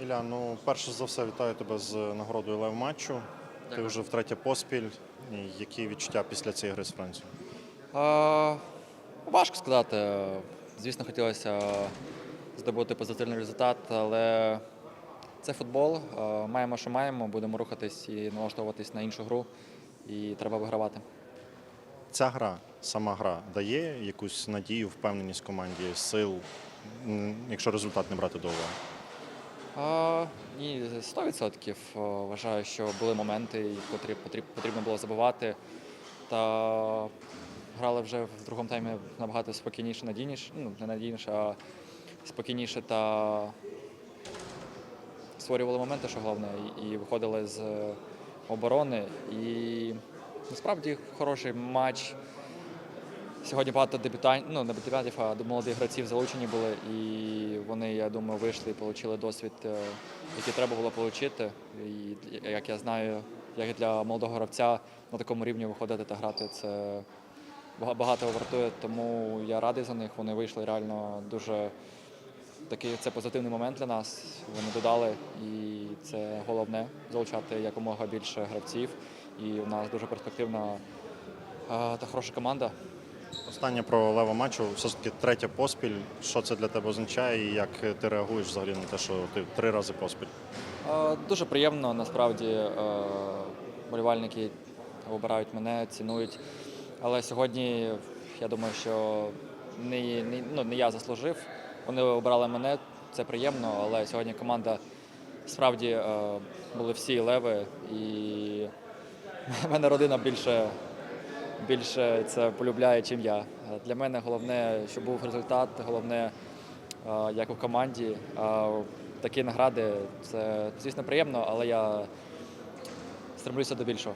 Ілля, ну перше за все вітаю тебе з нагородою лев матчу. Ти вже втретє поспіль. Які відчуття після цієї гри з Францією? А, важко сказати. Звісно, хотілося здобути позитивний результат, але це футбол. Маємо, що маємо, будемо рухатись і налаштовуватись на іншу гру, і треба вигравати. Ця гра, сама гра, дає якусь надію, впевненість команді, сил, якщо результат не брати до уваги. А, ні, 100% вважаю, що були моменти, які потрібно було забувати. Та грали вже в другому таймі набагато спокійніше, надійніше, ну не надійніше, а спокійніше та створювали моменти, що головне, і, виходили з е, оборони. І насправді хороший матч. Сьогодні багато дебютантів, ну не дебютантів, а молодих гравців залучені були, і вони, я думаю, вийшли і отримали досвід, е, який треба було отримати. І як я знаю, як для молодого гравця на такому рівні виходити та грати, це багато вартує. Тому я радий за них. Вони вийшли реально дуже такий це позитивний момент для нас. Вони додали, і це головне залучати якомога більше гравців. І у нас дуже перспективна е, та хороша команда. Останнє про лева матчу, все ж таки третя поспіль. Що це для тебе означає і як ти реагуєш взагалі на те, що ти три рази поспіль? Дуже приємно, насправді е, болівальники обирають мене, цінують. Але сьогодні я думаю, що не, не, ну, не я заслужив. Вони обрали мене, це приємно, але сьогодні команда справді е, були всі леви, і в мене родина більше, більше це полюбляє, чим я. Е, Для мене головне, щоб був результат, головне, е, як у команді. Такі награди це, звісно, приємно, але я стремлюся до більшого.